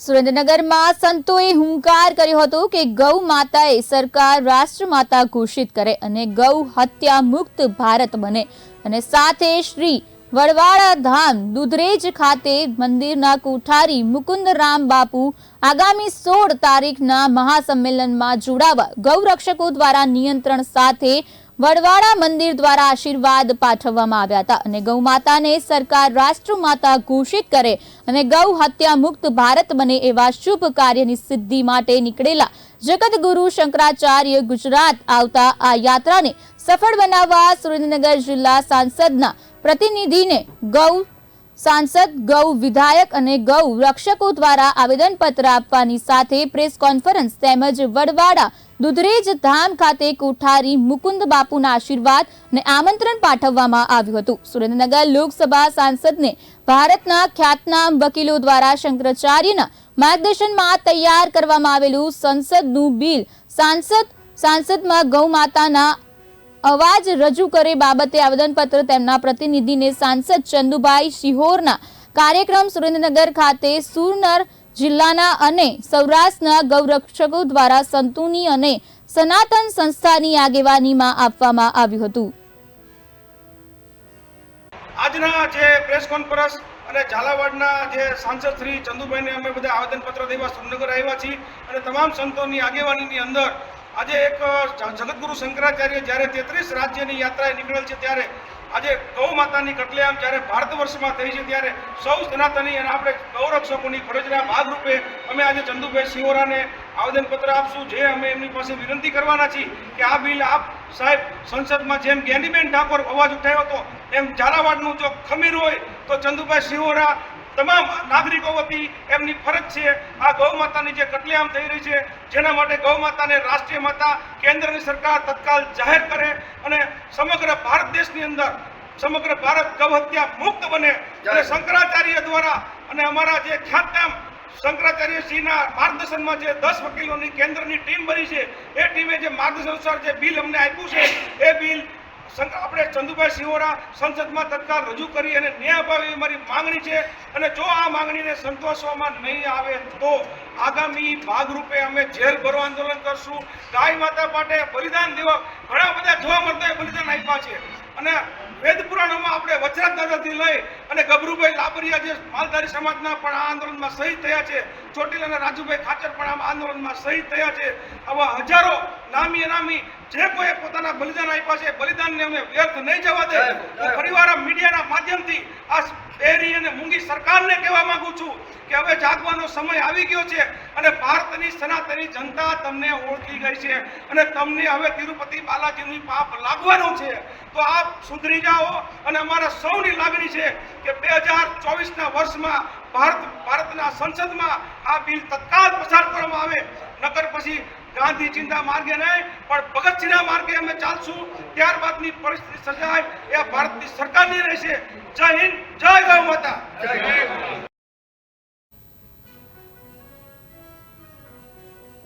સુરેન્દ્રનગરમાં સંતોએ હુંકાર કર્યો હતો કે ગૌ માતાએ સરકાર રાષ્ટ્રમાતા ઘોષિત કરે અને ગૌ હત્યા મુક્ત ભારત બને. અને સાથે શ્રી વડવાળા ધામ દુધરેજ ખાતે મંદિરના કોઠારી મુકુંદરામ બાપુ આગામી સોળ તારીખના મહાસંમેલનમાં જોડાવા ગૌરક્ષકો દ્વારા નિયંત્રણ સાથે વડવાડા મંદિર દ્વારા આશીર્વાદ પાઠવવામાં આવ્યા હતા અને ગૌ માતાને સરકાર રાષ્ટ્રમાતા ઘોષિત કરે અને ગૌ હત્યા મુક્ત ભારત બને એવા શુભ કાર્યની સિદ્ધિ માટે નીકળેલા જગતગુરુ શંકરાચાર્ય ગુજરાત આવતા આ યાત્રાને સફળ બનાવવા સુરેન્દ્રનગર જિલ્લા સાંસદના પ્રતિનિધિને ગૌ સાંસદ ગૌ વિધાયક અને ગૌ રક્ષકો દ્વારા આવેદનપત્ર આપવાની સાથે પ્રેસ કોન્ફરન્સ તેમજ વડવાડા દુધરેજ ધામ ખાતે કોઠારી મુકુંદ બાપુના આશીર્વાદ અને આમંત્રણ પાઠવવામાં આવ્યું હતું. સુરેન્દ્રનગર લોકસભા સાંસદને ભારતના ખ્યાતનામ વકીલો દ્વારા શંકરાચાર્યના માર્ગદર્શનમાં તૈયાર કરવામાં આવેલું સંસદનું બિલ સાંસદ, સાંસદમાં ગૌ માતાના અવાજ રજૂ કરે બાબતે આવેદનપત્ર તેમના પ્રતિનિધિને સાંસદ ચંદુભાઈ શિહોરના કાર્યક્રમ સુરેન્દ્રનગર ખાતે સુરનર જિલ્લાના અને સૌરાષ્ટ્રના ગૌરક્ષકો દ્વારા સંતોની અને સનાતન સંસ્થાની આગેવાનીમાં આપવામાં આવ્યું હતું. આજના જે પ્રેસ કોન્ફરન્સ અને ઝાલાવાડના જે સાંસદ શ્રી ચંદુભાઈને અમે બધા આવેદનપત્ર દેવા સુરનગર આવ્યા છીએ અને તમામ સંતોની આગેવાનીની અંદર આજે એક જગતગુરુ શંકરાચાર્ય જ્યારે તેત્રીસ રાજ્યની યાત્રાએ નીકળેલ છે ત્યારે આજે ગૌ માતાની કટલેઆમ જ્યારે ભારત વર્ષમાં થઈ છે ત્યારે સૌ સનાતની અને આપણે ગૌરક્ષકોની ફરજના ભાગરૂપે અમે આજે ચંદુભાઈ સિંહોરાને આવેદનપત્ર આપશું. જે અમે એમની પાસે વિનંતી કરવાના છીએ કે આ બિલ આપ સાહેબ સંસદમાં જેમ જ્ઞાનીબેન ઠાકોર અવાજ ઉઠાવ્યો હતો, એમ ઝાલાવાડનું જો ખમીર હોય તો ચંદુભાઈ સિંહોરા તમામ નાગરિકો વતી એમની ફરજ છે આ ગૌ માતાની જે કટલેઆમ થઈ રહી છે જેના માટે ગૌ માતાને રાષ્ટ્રીય માતા કેન્દ્રની સરકાર તત્કાલ જાહેર કરે અને સમગ્ર ભારત દેશની અંદર સમગ્ર ભારત ગૌ હત્યા મુક્ત બને. અને શંકરાચાર્ય દ્વારા અને અમારા જે ખ્યાતનામ શંકરાચાર્ય સિંહના માર્ગદર્શનમાં જે દસ વકીલોની કેન્દ્રની ટીમ બની છે એ ટીમે જે માર્ગદર્શન અનુસાર જે બિલ અમને આપ્યું છે એ બિલ આપણે ચંદુભાઈ સિંહોરા સંસદમાં તત્કાલ રજૂ કરી અને ન્યાય અપાવે મારી માંગણી છે. અને જો આ માંગણીને સંતોષવામાં નહીં આવે તો આગામી ભાગરૂપે અમે જેલ ભરો આંદોલન કરશું. ગાય માતા માટે બલિદાન દેવા ઘણા બધા જોવા મળતા બલિદાન આપ્યા છે. અને વેદ પુરાણોમાં આપણે વચરાત દાદાથી લઈ અને ગભરુભાઈ લાબરિયા જે માલધારી સમાજના પણ આ આંદોલનમાં શહીદ થયા છે. ચોટીલ અને રાજુભાઈ ખાચર પણ આ આંદોલનમાં શહીદ થયા છે. આવા હજારો નામી અનામી જે કોઈ પોતાના બલિદાન આપ્યા છે બલિદાનને અમે વ્યર્થ નહીં જવા દે. હું ફરીવાર મીડિયાના માધ્યમથી આ બેરી અને મૂંગી સરકારને કહેવા માંગુ છું કે હવે જાગવાનો સમય આવી ગયો છે અને ભારતની સનાતની જનતા તમને ઓળખી ગઈ છે અને તમને હવે તિરુપતિ બાલાજીની પાપ લાગવાનો છે. તો આપ સુધરી જાઓ અને અમારા સૌની લાગણી છે કે બે હજાર ચોવીસના વર્ષમાં ભારત ભારતના સંસદમાં આ બિલ તત્કાલ પસાર કરવામાં આવે. નકર પછી ગાંધી ચિંતા માર્ગે નહીં, પણ ભગતસિંહના માર્ગે અમે ચાલશું. ત્યારબાદની પરિસ્થિતિ સર્જાય, એ ભારતની સરકારની રહેશે. જય હિન્દ, જય ગૌ માતા.